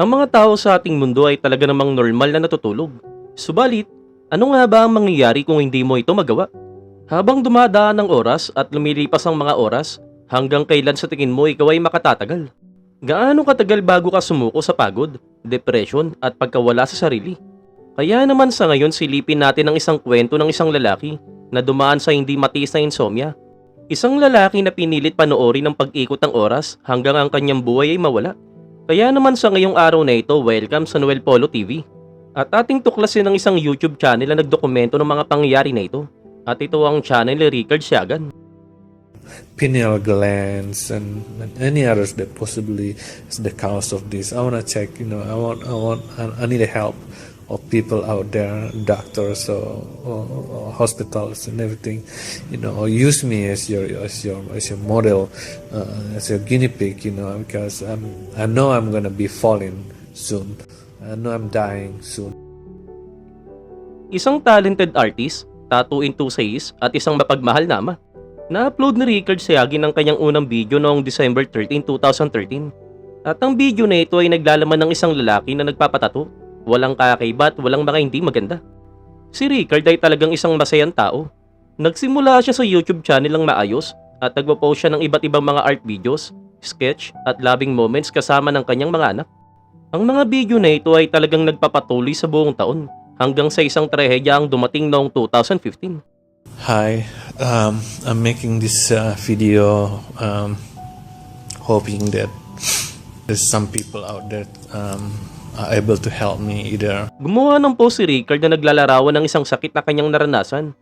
Ang mga tao sa ating mundo ay talaga namang normal na natutulog. Subalit, ano nga ba ang mangyayari kung hindi mo ito magawa? Habang dumadaan ang oras at lumilipas ang mga oras, hanggang kailan sa tingin mo ikaw ay makatatagal? Gaano katagal bago ka sumuko sa pagod, depression at pagkawala sa sarili? Kaya naman sa ngayon silipin natin ang isang kwento ng isang lalaki na dumaan sa hindi matiis na insomnia. Isang lalaki na pinilit panoorin ng pag-ikot ng oras hanggang ang kanyang buhay ay mawala. Kaya naman sa ngayong araw na ito, welcome sa Noel Polo TV. At ating tuklasin ng isang YouTube channel na nagdokumento ng mga pangyayari na ito. At ito ang channel ni Ricard Siagan. pineal glands and, and any others that possibly is the cause of this. I want to check. You know, I want, I want, I, need the help of people out there, doctors or, or, or hospitals and everything. You know, or use me as your as your as your model, uh, as your guinea pig. You know, because I'm I know I'm gonna be falling soon. I know I'm dying soon. Isang talented artist, tattoo enthusiast at isang mapagmahal na ama. Na-upload ni Ricard Siagin ang kanyang unang video noong December 13, 2013. At ang video na ito ay naglalaman ng isang lalaki na nagpapatato. Walang kakaiba at walang mga hindi maganda. Si Ricard ay talagang isang masayang tao. Nagsimula siya sa YouTube channel ng maayos at nagpo-post siya ng iba't ibang mga art videos, sketch at loving moments kasama ng kanyang mga anak. Ang mga video na ito ay talagang nagpapatuloy sa buong taon hanggang sa isang trahedya ang dumating noong 2015. Hi, um, I'm making this uh, video um, hoping that there's some people out there um, are able to help me either Gumawa ng post si Ricard na naglalarawan ng isang sakit na kanyang naranasan,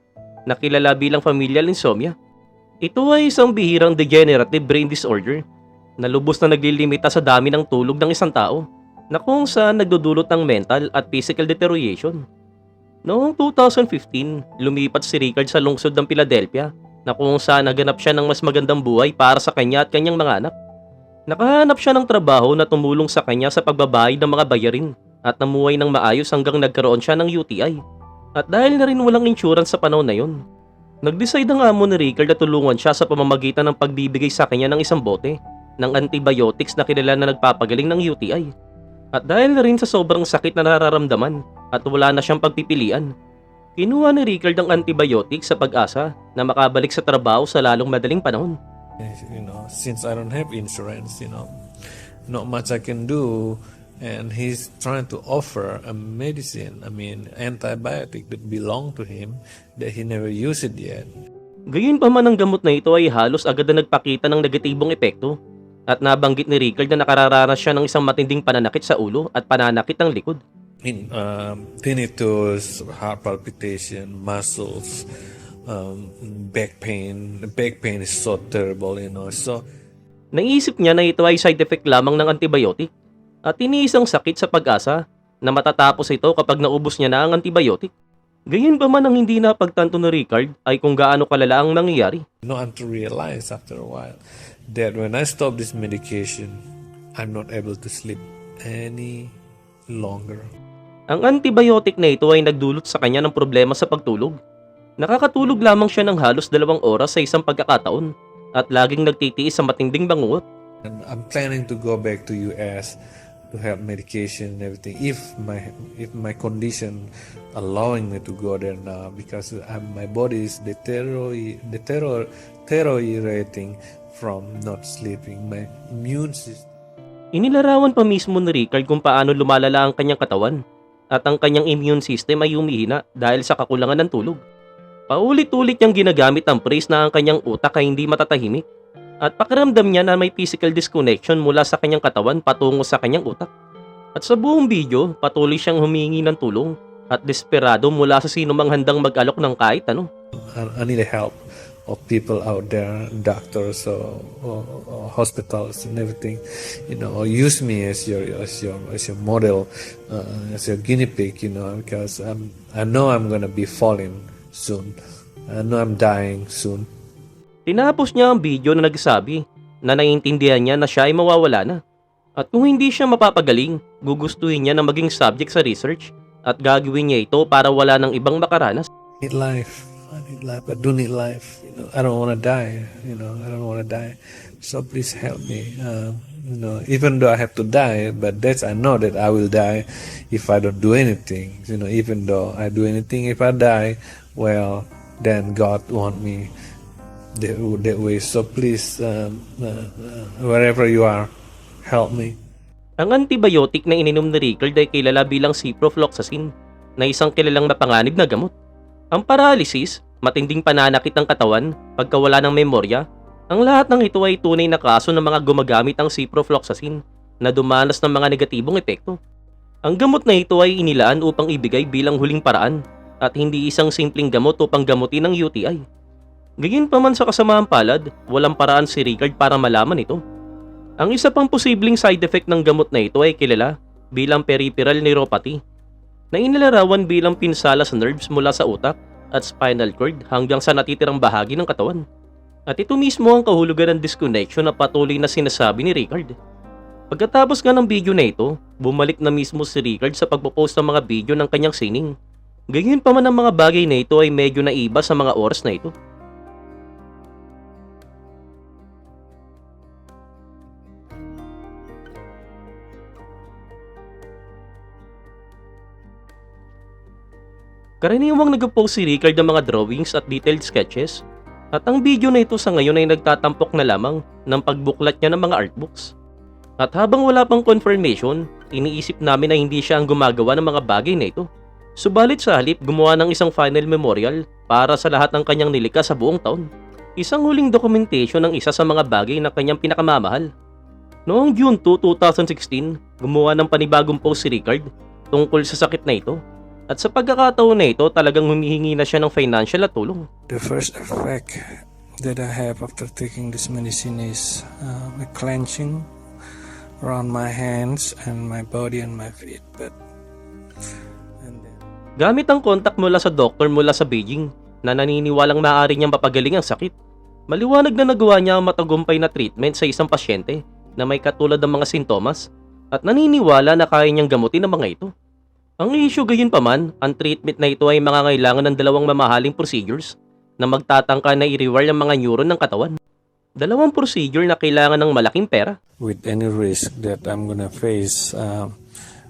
na kilala bilang familial insomnia. Ito ay isang bihirang degenerative brain disorder na lubos na naglilimita sa dami ng tulog ng isang tao na kung saan nagdudulot ng mental at physical deterioration. Noong 2015, lumipat si Ricard sa lungsod ng Philadelphia na kung saan naganap siya ng mas magandang buhay para sa kanya at kanyang mga anak. Nakahanap siya ng trabaho na tumulong sa kanya sa pagbabayad ng mga bayarin at namuhay ng maayos hanggang nagkaroon siya ng UTI. At dahil na rin walang insurance sa panahon na yun, nag-decide ang amo ni Ricard na tulungan siya sa pamamagitan ng pagbibigay sa kanya ng isang bote ng antibiotics na kilala na nagpapagaling ng UTI. At dahil na rin sa sobrang sakit na nararamdaman at wala na siyang pagpipilian, kinuha ni Ricard ang antibiotics sa pag-asa na makabalik sa trabaho sa lalong madaling panahon. You know since i don't have insurance you know not much i can do and he's trying to offer a medicine i mean antibiotic that belong to him that he never used it yet Gayun pa man ang gamot na ito ay halos agad na nagpakita ng negatibong epekto at nabanggit ni Ricard na nakararanas siya ng isang matinding pananakit sa ulo at pananakit ng likod. in um, tinnitus heart palpitation muscles um, back pain the back pain is so terrible you know so Naisip niya na ito ay side effect lamang ng antibiotic at iniisang sakit sa pag-asa na matatapos ito kapag naubos niya na ang antibiotic. Gayun pa man ang hindi napagtanto ni Ricard ay kung gaano kalala ang nangyayari. not to realize after a while that when I stop this medication, I'm not able to sleep any longer. Ang antibiotic na ito ay nagdulot sa kanya ng problema sa pagtulog. Nakakatulog lamang siya ng halos dalawang oras sa isang pagkakataon at laging nagtitiis sa matinding bangungot. I'm planning to go back to US to have medication and everything if my if my condition allowing me to go there now because I'm, my body is deteriorating from not sleeping. My immune system Inilarawan pa mismo ni Ricard kung paano lumalala ang kanyang katawan at ang kanyang immune system ay humihina dahil sa kakulangan ng tulog. Paulit-ulit niyang ginagamit ang praise na ang kanyang utak ay hindi matatahimik at pakiramdam niya na may physical disconnection mula sa kanyang katawan patungo sa kanyang utak. At sa buong video, patuloy siyang humingi ng tulong at desperado mula sa sino mang handang mag-alok ng kahit ano. I, need help of people out there, doctors or, or, or hospitals and everything. You know, use me as your as your as your model, uh, as your guinea pig. You know, because I'm I know I'm gonna be falling soon. I know I'm dying soon. Tinapos niya ang video na nagsabi na naiintindihan niya na siya ay mawawala na. At kung hindi siya mapapagaling, gugustuhin niya na maging subject sa research at gagawin niya ito para wala ng ibang makaranas. I need life. I need life. I do need life. You know, I don't want to die. You know, I don't want to die. So please help me. Uh, You know, even though I have to die, but that's I know that I will die if I don't do anything. You know, even though I do anything, if I die, well, then God want me that, that way. So please, um, uh, uh, wherever you are, help me. Ang antibiotic na ininom ni Rickard ay kilala bilang ciprofloxacin, na isang kilalang mapanganib na gamot. Ang paralysis, matinding pananakit ng katawan, pagkawala ng memorya, ang lahat ng ito ay tunay na kaso ng mga gumagamit ng ciprofloxacin na dumanas ng mga negatibong epekto. Ang gamot na ito ay inilaan upang ibigay bilang huling paraan at hindi isang simpleng gamot upang gamutin ang UTI. Gayunpaman sa kasamaang palad, walang paraan si Rickard para malaman ito. Ang isa pang posibleng side effect ng gamot na ito ay kilala bilang peripheral neuropathy na inilarawan bilang pinsala sa nerves mula sa utak at spinal cord hanggang sa natitirang bahagi ng katawan. At ito mismo ang kahulugan ng disconnection na patuloy na sinasabi ni Rickard. Pagkatapos nga ng video na ito, bumalik na mismo si Rickard sa pagpopost ng mga video ng kanyang sining. Gayon pa man ang mga bagay na ito ay medyo naiba sa mga oras na ito. Karaniwang nag-post si Rickard ng mga drawings at detailed sketches at ang video na ito sa ngayon ay nagtatampok na lamang ng pagbuklat niya ng mga artbooks. At habang wala pang confirmation, iniisip namin na hindi siya ang gumagawa ng mga bagay na ito. Subalit sa halip gumawa ng isang final memorial para sa lahat ng kanyang nilikha sa buong taon. Isang huling documentation ng isa sa mga bagay na kanyang pinakamamahal. Noong June 2, 2016, gumawa ng panibagong post si Rickard tungkol sa sakit na ito. At sa pagkakataon na ito, talagang humihingi na siya ng financial at tulong. The first effect that I have after taking this medicine is uh, a clenching around my hands and my body and my feet. But and then Gamit ang kontak mula sa doktor mula sa Beijing na naniniwalang maaari niyang mapagaling ang sakit. Maliwanag na nagawa niya ang matagumpay na treatment sa isang pasyente na may katulad ng mga sintomas at naniniwala na kaya niyang gamutin ang mga ito. Ang issue gayon pa man, ang treatment na ito ay mangangailangan ng dalawang mamahaling procedures na magtatangka na i-rewire ang mga neuron ng katawan. Dalawang procedure na kailangan ng malaking pera. with any risk that I'm gonna face uh,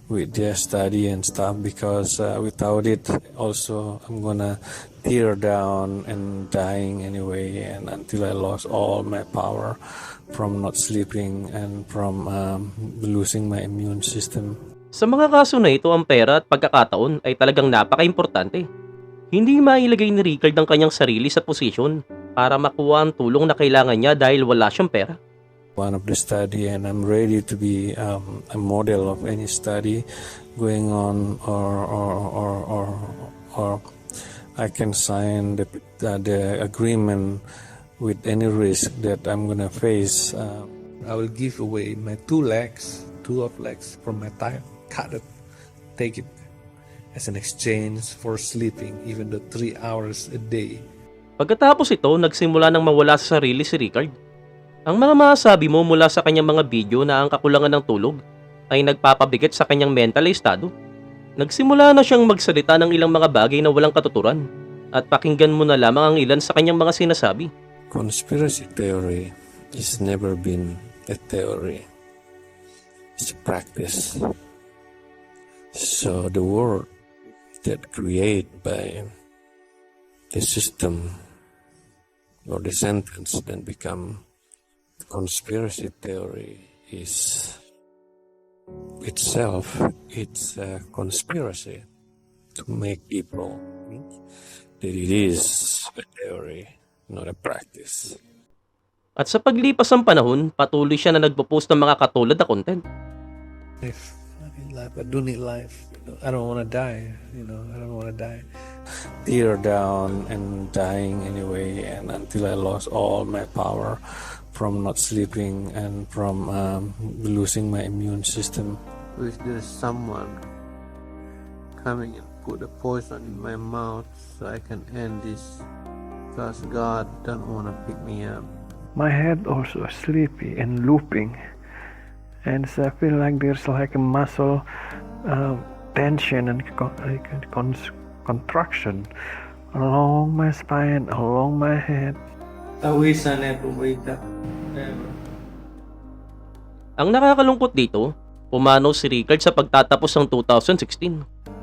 with their study and stuff, because uh, without it, also I'm gonna tear down and dying anyway, and until I lost all my power from not sleeping and from um, losing my immune system. Sa mga kaso na ito, ang pera at pagkakataon ay talagang napaka-importante. Hindi mailagay ni Rickard ang kanyang sarili sa posisyon para makuha ang tulong na kailangan niya dahil wala siyang pera. one of the study and I'm ready to be um, a model of any study going on or or or or, or I can sign the uh, the agreement with any risk that I'm gonna face. Uh, I will give away my two legs, two of legs from my thigh, it, take it as an exchange for sleeping, even though three hours a day. Pagkatapos ito, nagsimula nang mawala sa sarili si Rickard. Ang mga masasabi mo mula sa kanyang mga video na ang kakulangan ng tulog ay nagpapabigat sa kanyang mental estado. Nagsimula na siyang magsalita ng ilang mga bagay na walang katuturan at pakinggan mo na lamang ang ilan sa kanyang mga sinasabi. conspiracy theory has never been a theory. It's a practice. So the world that created by the system or the sentence then become conspiracy theory is itself it's a conspiracy to make people think that it is a theory not a practice At sa paglipas ng panahon, patuloy siya na nagpo-post ng mga katulad na content. Life, I need life. I do need life. You know, I don't want to die. You know, I don't want to die. tear down and dying anyway and until i lost all my power from not sleeping and from um, losing my immune system If there's someone coming and put a poison in my mouth so I can end this because God don't want to pick me up. my head also sleepy and looping and so i feel like there's like a muscle uh, tension and con- con- contraction along my spine along my head. Ang nakakalungkot dito, pumanaw si Ricard sa pagtatapos ng 2016.